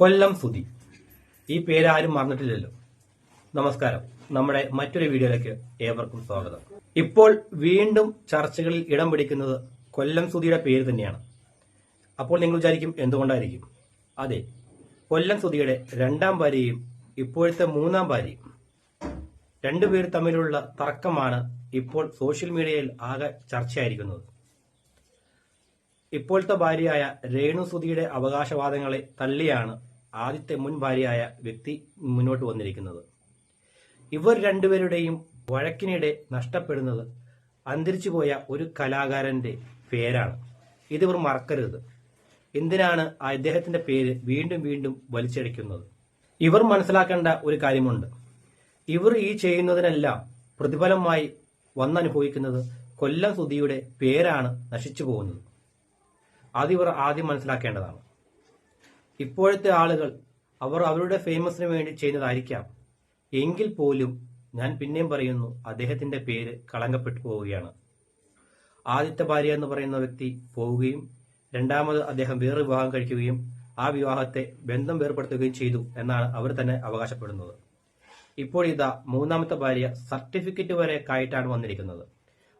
കൊല്ലം സുധി ഈ പേര് ആരും മറന്നിട്ടില്ലല്ലോ. നമസ്കാരം. നമ്മുടെ മറ്റൊരു വീഡിയോയിലേക്ക് ഏവർക്കും സ്വാഗതം. ഇപ്പോൾ വീണ്ടും ചർച്ചകളിൽ ഇടം പിടിക്കുന്നത് കൊല്ലം സുധിയുടെ പേര് തന്നെയാണ്. അപ്പോൾ നിങ്ങൾ വിചാരിക്കും എന്തുകൊണ്ടായിരിക്കും? അതെ കൊല്ലം സുധിയുടെ രണ്ടാം ഭാര്യയും ഇപ്പോഴത്തെ മൂന്നാം ഭാര്യയും. രണ്ടുപേർ തമ്മിലുള്ള തർക്കമാണ് ഇപ്പോൾ സോഷ്യൽ മീഡിയയിൽ ആകെ ചർച്ചയായിരിക്കുന്നത്. ഇപ്പോഴത്തെ ഭാര്യയായ രേണു സുധിയുടെ അവകാശവാദങ്ങളെ തള്ളിയാണ് ആദ്യത്തെ മുൻ ഭാര്യയായ വ്യക്തി മുന്നോട്ട് വന്നിരിക്കുന്നത്. ഇവർ രണ്ടുപേരുടെയും വഴക്കിനിടെ നഷ്ടപ്പെടുന്നത് അന്തരിച്ചുപോയ ഒരു കലാകാരന്റെ പേരാണ്. ഇതിവർ മറക്കരുത്. എന്തിനാണ് അദ്ദേഹത്തിന്റെ പേര് വീണ്ടും വീണ്ടും വലിച്ചടിക്കുന്നത്? ഇവർ മനസ്സിലാക്കേണ്ട ഒരു കാര്യമുണ്ട്. ഇവർ ഈ ചെയ്യുന്നതിനെല്ലാം പ്രതിഫലമായി വന്നനുഭവിക്കുന്നത് കൊല്ലം സുധിയുടെ പേരാണ് നശിച്ചു പോകുന്നത്. അത് ഇവർ ആദ്യം മനസ്സിലാക്കേണ്ടതാണ്. ഇപ്പോഴത്തെ ആളുകൾ അവർ അവരുടെ ഫേമസിന് വേണ്ടി ചെയ്യുന്നതായിരിക്കാം. എങ്കിൽ പോലും ഞാൻ പിന്നെയും പറയുന്നു അദ്ദേഹത്തിന്റെ പേര് കളങ്കപ്പെട്ടു പോവുകയാണ്. ആദ്യത്തെ ഭാര്യ എന്ന് പറയുന്ന വ്യക്തി പോവുകയും രണ്ടാമത് അദ്ദേഹം വേറെ വിവാഹം കഴിക്കുകയും ആ വിവാഹത്തെ ബന്ധം വേർപ്പെടുത്തുകയും ചെയ്തു എന്നാണ് അവർ തന്നെ അവകാശപ്പെടുന്നത്. ഇപ്പോൾ ഇതാ മൂന്നാമത്തെ ഭാര്യ സർട്ടിഫിക്കറ്റ് വരെ കായിട്ടാണ് വന്നിരിക്കുന്നത്.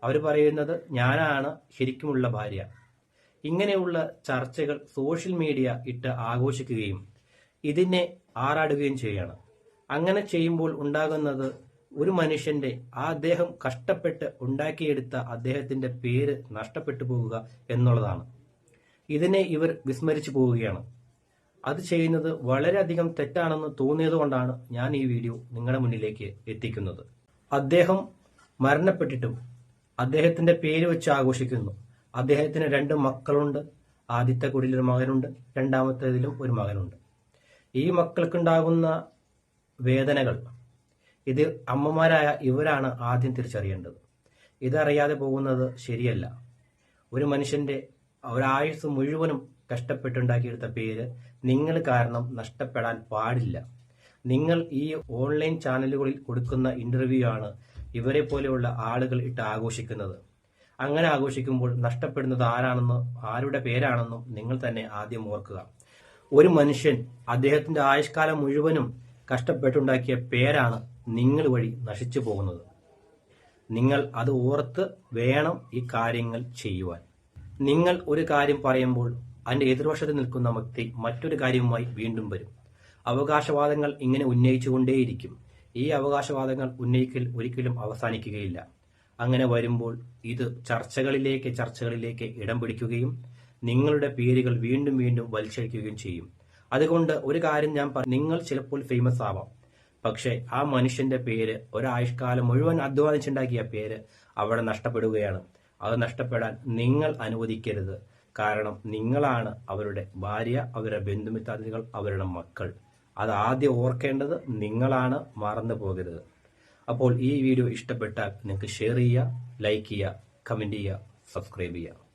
അവർ പറയുന്നത് ഞാനാണ് ശരിക്കുമുള്ള ഭാര്യ. ഇങ്ങനെയുള്ള ചർച്ചകൾ സോഷ്യൽ മീഡിയ ഇട്ട് ആഘോഷിക്കുകയും ഇതിനെ ആറാടുകയും ചെയ്യുകയാണ് അങ്ങനെ ചെയ്യുമ്പോൾ ഉണ്ടാകുന്നത് ഒരു മനുഷ്യന്റെ ആ അദ്ദേഹം കഷ്ടപ്പെട്ട് ഉണ്ടാക്കിയെടുത്ത അദ്ദേഹത്തിന്റെ പേര് നഷ്ടപ്പെട്ടു പോവുക എന്നുള്ളതാണ്. ഇതിനെ ഇവർ വിസ്മരിച്ചു പോവുകയാണ്. അത് ചെയ്യുന്നത് വളരെയധികം തെറ്റാണെന്ന് തോന്നിയതുകൊണ്ടാണ് ഞാൻ ഈ വീഡിയോ നിങ്ങളുടെ മുന്നിലേക്ക് എത്തിക്കുന്നത്. അദ്ദേഹം മരണപ്പെട്ടിട്ടും അദ്ദേഹത്തിന്റെ പേര് വെച്ച് ആഘോഷിക്കുന്നു. അദ്ദേഹത്തിന് രണ്ട് മക്കളുണ്ട്. ആദ്യത്തെ കുടിയിൽ ഒരു മകനുണ്ട്. രണ്ടാമത്തേതിലും ഒരു മകനുണ്ട്. ഈ മക്കൾക്കുണ്ടാകുന്ന വേദനകൾ ഇത് അമ്മമാരായ ഇവരാണ് ആദ്യം തിരിച്ചറിയേണ്ടത്. ഇതറിയാതെ പോകുന്നത് ശരിയല്ല. ഒരു മനുഷ്യന്റെ ഒരായുസ് മുഴുവനും കഷ്ടപ്പെട്ടുണ്ടാക്കിയെടുത്ത പേര് നിങ്ങൾ കാരണം നഷ്ടപ്പെടാൻ പാടില്ല. നിങ്ങൾ ഈ ഓൺലൈൻ ചാനലുകളിൽ കൊടുക്കുന്ന ഇന്റർവ്യൂ ആണ് ഇവരെ പോലെയുള്ള ആളുകൾ ഇട്ട് ആഘോഷിക്കുന്നത്. അങ്ങനെ ആഘോഷിക്കുമ്പോൾ നഷ്ടപ്പെടുന്നത് ആരാണെന്നോ ആരുടെ പേരാണെന്നോ നിങ്ങൾ തന്നെ ആദ്യം ഓർക്കുക. ഒരു മനുഷ്യൻ അദ്ദേഹത്തിന്റെ ആയുഷ്കാലം മുഴുവനും കഷ്ടപ്പെട്ടുണ്ടാക്കിയ പേരാണ് നിങ്ങൾ വഴി നശിച്ചു പോകുന്നത്. നിങ്ങൾ അത് ഓർത്ത് വേണം ഈ കാര്യങ്ങൾ ചെയ്യുവാൻ. നിങ്ങൾ ഒരു കാര്യം പറയുമ്പോൾ അതിന്റെ എതിർവശത്ത് നിൽക്കുന്ന വ്യക്തി മറ്റൊരു കാര്യവുമായി വീണ്ടും വരും. അവകാശവാദങ്ങൾ ഇങ്ങനെ ഉന്നയിച്ചുകൊണ്ടേയിരിക്കും. ഈ അവകാശവാദങ്ങൾ ഉന്നയിക്കൽ ഒരിക്കലും അവസാനിക്കുകയില്ല. അങ്ങനെ വരുമ്പോൾ ഇത് ചർച്ചകളിലേക്ക് ചർച്ചകളിലേക്ക് ഇടം പിടിക്കുകയും നിങ്ങളുടെ പേരുകൾ വീണ്ടും വീണ്ടും വലിച്ചഴിക്കുകയും ചെയ്യും. അതുകൊണ്ട് ഒരു കാര്യം ഞാൻ പറ നിങ്ങൾ ചിലപ്പോൾ ഫേമസ് ആവാം. പക്ഷേ ആ മനുഷ്യന്റെ പേര് ഒരാഴ്ചക്കാലം മുഴുവൻ അധ്വാനിച്ചുണ്ടാക്കിയ പേര് അവിടെ നഷ്ടപ്പെടുകയാണ്. അത് നഷ്ടപ്പെടാൻ നിങ്ങൾ അനുവദിക്കരുത്. കാരണം നിങ്ങളാണ് അവരുടെ ഭാര്യ അവരുടെ ബന്ധുമിത്രാദികൾ അവരുടെ മക്കൾ. അത് ആദ്യം ഓർക്കേണ്ടത് നിങ്ങളാണ് മറന്നു പോകരുത് അപ്പോൾ ഈ വീഡിയോ ഇഷ്ടപ്പെട്ടാൽ നിങ്ങൾക്ക് ഷെയർ ചെയ്യുക ലൈക്ക് ചെയ്യുക കമന്റ് ചെയ്യുക സബ്സ്ക്രൈബ് ചെയ്യുക.